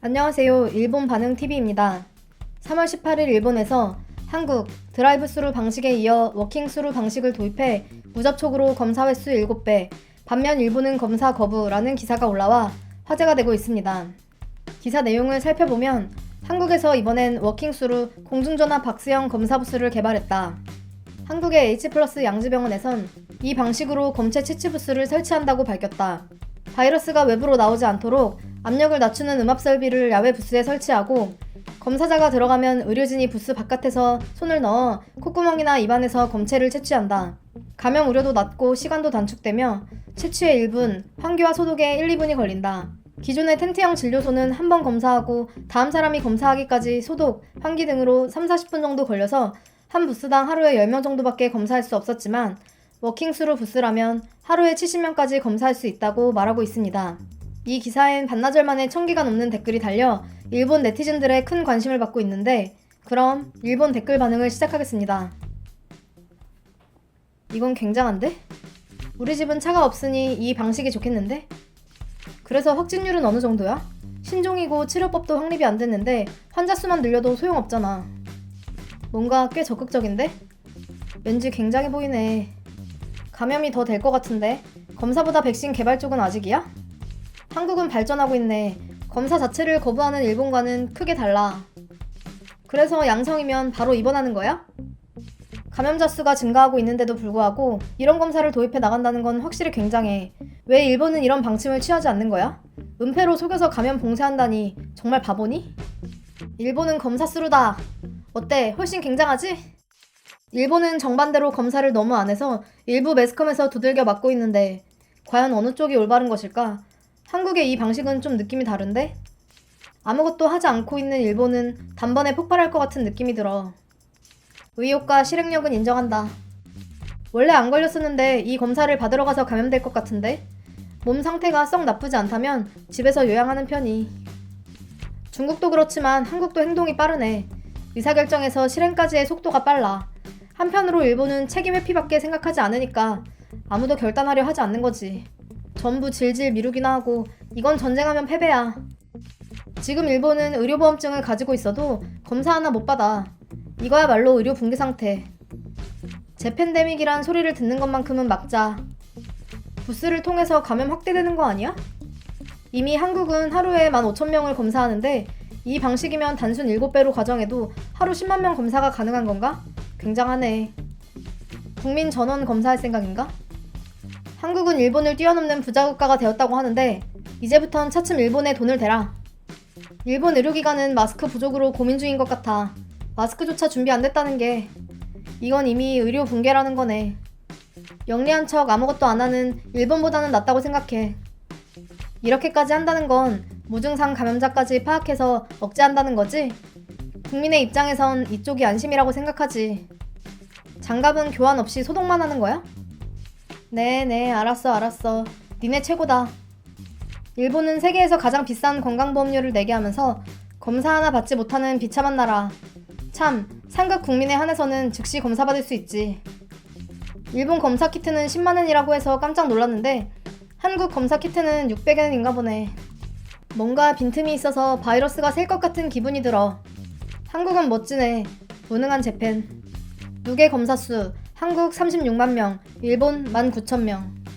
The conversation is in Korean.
안녕하세요. 일본 반응 TV입니다. 3월 18일 일본에서 한국 드라이브 스루 방식에 이어 워킹 스루 방식을 도입해 무접촉으로 검사 횟수 7배, 반면 일본은 검사 거부라는 기사가 올라와 화제가 되고 있습니다. 기사 내용을 살펴보면 한국에서 이번엔 워킹 스루 공중전화 박스형 검사 부스를 개발했다. 한국의 H 플러스 양지병원에선 이 방식으로 검체 채취 부스를 설치한다고 밝혔다. 바이러스가 외부로 나오지 않도록 압력을 낮추는 음압 설비를 야외 부스에 설치하고 검사자가 들어가면 의료진이 부스 바깥에서 손을 넣어 콧구멍이나 입안에서 검체를 채취한다. 감염 우려도 낮고 시간도 단축되며 채취에 1분, 환기와 소독에 1, 2분이 걸린다. 기존의 텐트형 진료소는 한 번 검사하고 다음 사람이 검사하기까지 소독, 환기 등으로 3, 40분 정도 걸려서 한 부스당 하루에 10명 정도밖에 검사할 수 없었지만 워킹스루 부스라면 하루에 70명까지 검사할 수 있다고 말하고 있습니다. 이 기사엔 반나절 만에 1000개가 넘는 댓글이 달려 일본 네티즌들의 큰 관심을 받고 있는데 그럼 일본 댓글 반응을 시작하겠습니다. 이건 굉장한데? 우리 집은 차가 없으니 이 방식이 좋겠는데? 그래서 확진율은 어느 정도야? 신종이고 치료법도 확립이 안 됐는데 환자 수만 늘려도 소용없잖아. 뭔가 꽤 적극적인데? 왠지 굉장해 보이네. 감염이 더 될 것 같은데 검사보다 백신 개발 쪽은 아직이야? 한국은 발전하고 있네. 검사 자체를 거부하는 일본과는 크게 달라. 그래서 양성이면 바로 입원하는 거야? 감염자 수가 증가하고 있는데도 불구하고 이런 검사를 도입해 나간다는 건 확실히 굉장해. 왜 일본은 이런 방침을 취하지 않는 거야? 은폐로 속여서 감염 봉쇄한다니 정말 바보니? 일본은 검사 수루다. 어때? 훨씬 굉장하지? 일본은 정반대로 검사를 너무 안 해서 일부 매스컴에서 두들겨 맞고 있는데 과연 어느 쪽이 올바른 것일까? 한국의 이 방식은 좀 느낌이 다른데? 아무것도 하지 않고 있는 일본은 단번에 폭발할 것 같은 느낌이 들어. 의욕과 실행력은 인정한다. 원래 안 걸렸었는데 이 검사를 받으러 가서 감염될 것 같은데? 몸 상태가 썩 나쁘지 않다면 집에서 요양하는 편이. 중국도 그렇지만 한국도 행동이 빠르네. 의사결정에서 실행까지의 속도가 빨라. 한편으로 일본은 책임 회피밖에 생각하지 않으니까 아무도 결단하려 하지 않는 거지. 전부 질질 미루기나 하고 이건 전쟁하면 패배야. 지금 일본은 의료보험증을 가지고 있어도 검사 하나 못 받아. 이거야말로 의료 붕괴 상태. 재팬데믹이란 소리를 듣는 것만큼은 막자. 부스를 통해서 감염 확대되는 거 아니야? 이미 한국은 하루에 15,000명을 검사하는데 이 방식이면 단순 7배로 가정해도 하루 10만 명 검사가 가능한 건가? 굉장하네. 국민 전원 검사할 생각인가? 한국은 일본을 뛰어넘는 부자 국가가 되었다고 하는데 이제부턴 차츰 일본에 돈을 대라. 일본 의료기관은 마스크 부족으로 고민 중인 것 같아. 마스크조차 준비 안 됐다는 게 이건 이미 의료 붕괴라는 거네. 영리한 척 아무것도 안 하는 일본보다는 낫다고 생각해. 이렇게까지 한다는 건 무증상 감염자까지 파악해서 억제한다는 거지? 국민의 입장에선 이쪽이 안심이라고 생각하지. 장갑은 교환 없이 소독만 하는 거야? 네네, 알았어, 알았어. 니네 최고다. 일본은 세계에서 가장 비싼 건강보험료를 내게 하면서 검사 하나 받지 못하는 비참한 나라. 참, 상급 국민에 한해서는 즉시 검사받을 수 있지. 일본 검사 키트는 10만원이라고 해서 깜짝 놀랐는데 한국 검사 키트는 600엔인가 보네. 뭔가 빈틈이 있어서 바이러스가 셀 것 같은 기분이 들어. 한국은 멋지네. 무능한 재팬. 누계 검사 수 한국 36만 명, 일본 19,000명.